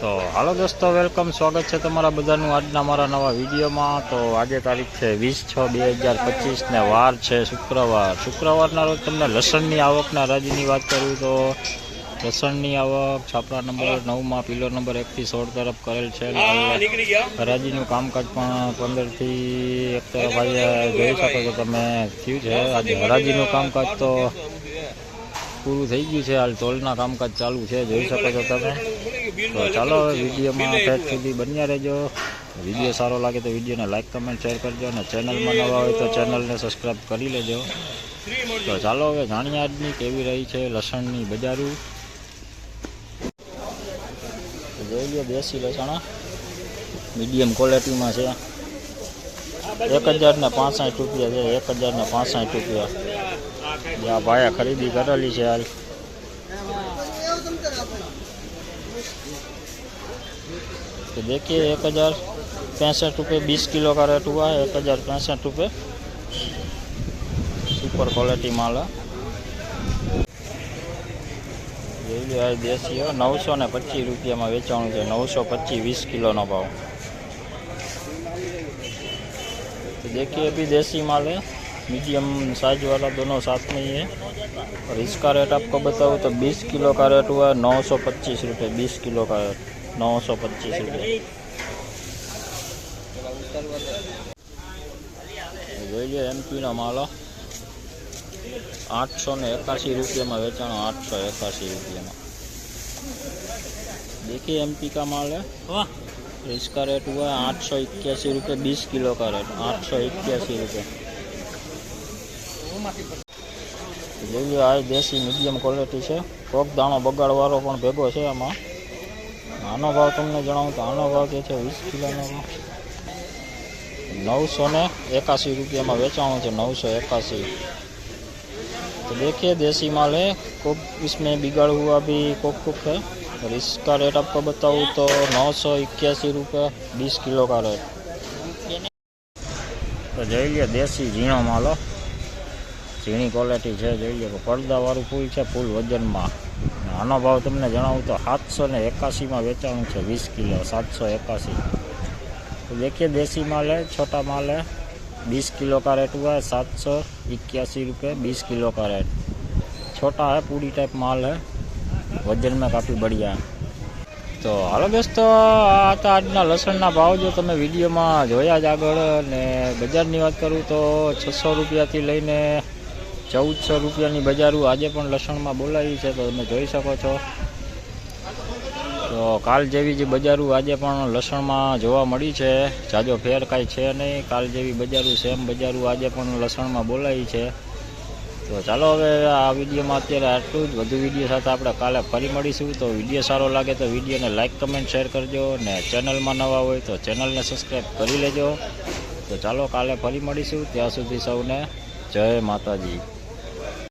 તો હાલો દોસ્તો વેલકમ સ્વાગત છે તમારા બધાનું આજના મારા નવા વિડીયોમાં. તો આજે તારીખ છે વીસ છ બે હજાર પચીસને વાર છે શુક્રવાર. શુક્રવારના રોજ તમને લસણની આવકના રાજ્યની વાત કરું તો લસણની આવક છાપરા નંબર નવમાં પીલો નંબર એકથી સોળ તરફ કરેલ છે. હરાજીનું કામકાજ પણ પંદરથી એક તરફ આજે જોઈ શકો છો તમે થયું છે. આજે હરાજીનું કામકાજ તો પૂરું થઈ ગયું છે. હાલ ટોલના કામકાજ ચાલુ છે. જોઈ શકો છો તમે. તો ચાલો હવે વિડીયોમાં ઠેઠ સુધી બન્યા રહેજો. વીડિયો સારો લાગે તો વિડીયોને લાઇક કમેન્ટ શેર કરજો અને ચેનલમાં નવા હોય તો ચેનલને સબસ્ક્રાઈબ કરી લેજો. તો ચાલો હવે જાણીએ આજની કેવી રહી છે લસણની બજારું. જોઈ લો દેશી લસણ મીડિયમ ક્વોલિટીમાં છે. એક હજાર ને પાંસઠ રૂપિયા છે એક હજાર ને પાંસઠ રૂપિયા. જ્યાં ભાઈએ ખરીદી કરેલી છે હાલ. तो देखिए एक हज़ार पैंसठ रुपये बीस किलो का रेट हुआ है एक हज़ार पैंसठ रुपये सुपर क्वालिटी माल है જોઈ લો આ દેશી હો નવસો ને પચીસ રૂપિયામાં વેચાણું છે નવસો પચીસ વીસ કિલોનો ભાવ तो देखिए अभी देसी माल है मीडियम साइज वाला दोनों साथ में ही है और इसका रेट आपको बताऊँ तो 20 किलो का रेट हुआ है नौ सौ पच्चीस रुपये बीस किलो का रेट नौ सौ पच्चीस रुपये જોઈ લો એમપીનો માલો આઠસો ને એકાશી રૂપિયામાં વેચાણો આઠસો એકાશી રૂપિયામાં देखिए एमपी का माल है इसका रेट हुआ है आठ सौ इक्यासी रुपये बीस किलो का रेट आठ सौ इक्यासी रुपये જોઈ લો આ દેશી મીડિયમ ક્વોલિટી છે કોક દાણો બગાડવાળો પણ ભેગો છે આમાં આનો ભાવ તમને જણાવું તો આનો ભાવ જે છે વીસ કિલોનો ભાવ નવસો ને એકાસી રૂપિયામાં વેચાણું છે नौ सौ इक्यासी तो देखिए देसी माल है कोक इसमें बिगड़ हुआ भी कोक कुक है और इसका रेट आपको बताऊँ तो नौ सौ इक्यासी रुपये बीस किलो का रेट તો જોઈ લો દેશી ઝીણો માલો ઝીણી ક્વોલિટી છે જોઈ લો પડદાવાળું ફૂલ છે ફૂલ વજનમાં અને આનો ભાવ તમને જણાવું તો સાતસો ને એકાસીમાં વેચાણું છે વીસ કિલો सात एकासी तो देखिए देसी माल है छोटा माल है बीस किलो का रेट हुआ है सात सौ इक्यासी रुपये बीस किलो का रेट छोटा है पूरी टाइप माल है वजन में काफ़ी बढ़िया है તો હાલો દોસ્તો આ હતા આજના લસણના ભાવ જો તમે વિડીયોમાં જોયા જ આગળ ને બજારની વાત કરું તો છસો રૂપિયાથી લઈને ચૌદસો રૂપિયાની બજારું આજે પણ લસણમાં બોલાવી છે, તો તમે જોઈ શકો છો. તો કાલ જેવી જે બજારું આજે પણ લસણમાં જોવા મળી છે. જાજો ફેર કાંઈ છે નહીં. કાલ જેવી બજારું, સેમ બજારું આજે પણ લસણમાં બોલાવી છે. તો ચાલો હવે આ વિડીયોમાં અત્યારે આટલું જ. વધુ વીડિયો સાથે આપણે કાલે ફરી મળીશું. તો વીડિયો સારો લાગે તો વિડીયોને લાઇક કમેન્ટ, શેર કરજો ને ચેનલમાં નવા હોય તો ચેનલને સબસ્ક્રાઈબ કરી લેજો. તો ચાલો કાલે ફરી મળીશું. ત્યાં સુધી સૌને જય માતાજી.